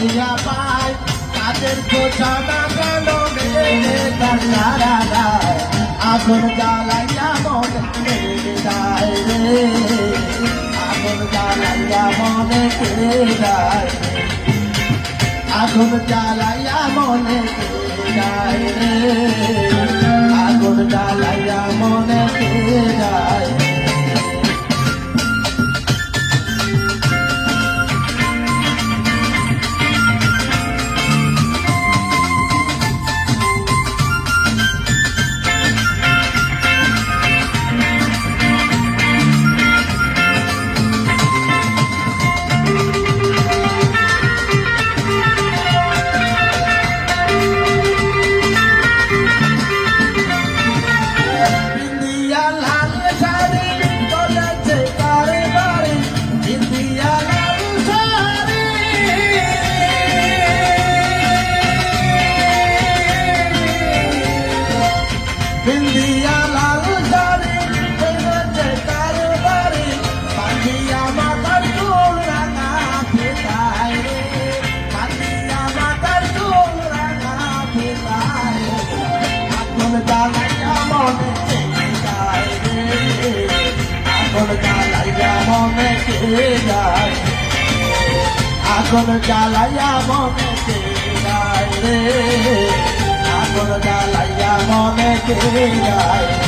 লইয়া পায় তাদের খোঁজা না গেল তার সারা গায়? আগুন জ্বালাইয়া মনে কেড়ে যায় রে। আগুন জ্বালাইয়া মনে কেড়ে আগুন জ্বালাইয়া মনে কেড়ে রে। আগুন জ্বালাইয়া মনে কেড়ে যায়? আগুন জ্বালাইয়া মনে কেড়ে যায় রে? আগুন জ্বালাইয়া মনে কেড়ে যায়?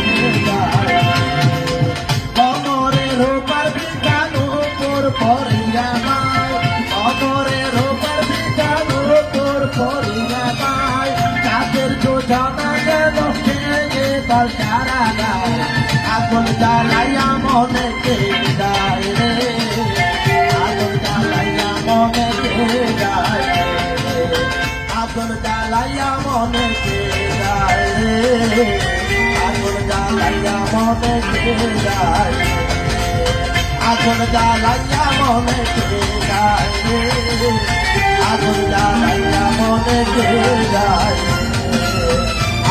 আগুন জ্বালাইয়া মনে কেড়ে যায় রে। আগুন জ্বালাইয়া মনে কেড়ে যায় আগুন জ্বালাইয়া মনে কেড়ে যায় রে। আগুন জ্বালাইয়া মনে কেড়ে যায় আগুন জ্বালাইয়া মনে কেড়ে যায় রে। আগুন জ্বালাইয়া মনে কেড়ে যায়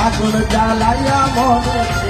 আগুন জ্বালাইয়া মনে যায়